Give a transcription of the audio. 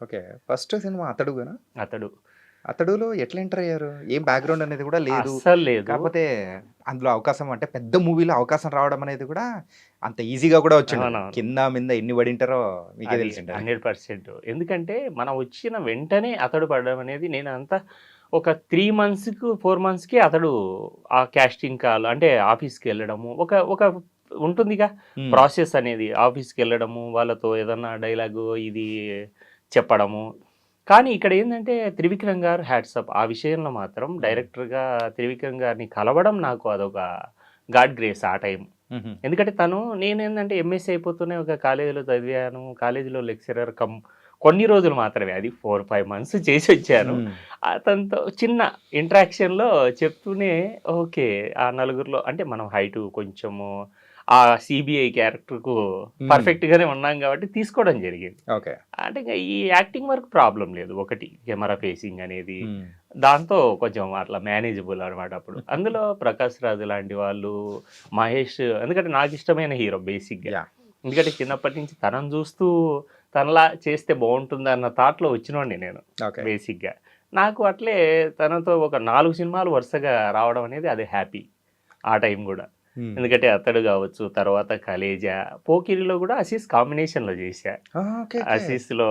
Okay. First cinema అతడుగానా అతడు. అతడులో ఎట్లా enter అయ్యారు? ఏం బ్యాక్గ్రౌండ్ అనేది కూడా లేదు. లేదు. కాకపోతే అందులో అవకాశం అంటే పెద్ద మూవీలో అవకాశం రావడం అనేది కూడా అంత ఈజీగా కూడా వచ్చింది. కింద మీద ఎన్ని పడింటారో మీకే తెలిసి హండ్రెడ్ పర్సెంట్. ఎందుకంటే మనం వచ్చిన వెంటనే అతడు పడడం అనేది నేను అంతా ఒక త్రీ మంత్స్కి ఫోర్ మంత్స్కి అతడు ఆ క్యాస్టింగ్ కాల్ అంటే ఆఫీస్కి వెళ్ళడము ఒక ఒక ఉంటుందిగా. ప్రాసెస్ అనేది ఆఫీస్కి వెళ్ళడము వాళ్ళతో ఏదన్నా డైలాగు ఇది చెప్పడము. కానీ ఇక్కడ ఏంటంటే త్రివిక్రమ్ గారు హ్యాట్సప్ ఆ విషయంలో మాత్రం డైరెక్టర్గా త్రివిక్రమ్ గారిని కలవడం నాకు అదొక గాడ్ గ్రేస్ ఆ టైం ఎందుకంటే తను నేనేంటంటే ఎంఎస్సీ అయిపోతూనే ఒక కాలేజీలో చదివాను. కాలేజీలో లెక్చరర్ కమ్ కొన్ని రోజులు మాత్రమే. అది ఫోర్ ఫైవ్ మంత్స్ చేసి వచ్చాను. అతనితో చిన్న ఇంట్రాక్షన్లో చెప్తూనే ఓకే ఆ నలుగురిలో అంటే మనం హైటు కొంచెము ఆ సిబిఐ క్యారెక్టర్కు Hmm. పర్ఫెక్ట్గానే ఉన్నాం కాబట్టి తీసుకోవడం జరిగింది. ఓకే. అంటే ఈ యాక్టింగ్ వరకు ప్రాబ్లం లేదు. ఒకటి కెమెరా ఫేసింగ్ అనేది దాంతో కొంచెం అట్లా మేనేజబుల్ అనమాట అప్పుడు. అందులో ప్రకాష్ రాజు లాంటి వాళ్ళు మహేష్ ఎందుకంటే నాకు ఇష్టమైన హీరో బేసిక్గా. ఎందుకంటే చిన్నప్పటి నుంచి తనను చూస్తూ తనలా చేస్తే బాగుంటుంది అన్న థాట్లో వచ్చినోండి నేను బేసిక్గా. నాకు అట్లే తనతో ఒక నాలుగు సినిమాలు వరుసగా రావడం అనేది అది హ్యాపీ ఆ టైం కూడా. ఎందుకంటే అతడు కావచ్చు తర్వాత కలేజా పోకిరిలో కూడా అసీస్ కాంబినేషన్లో చేశా. అసీస్లో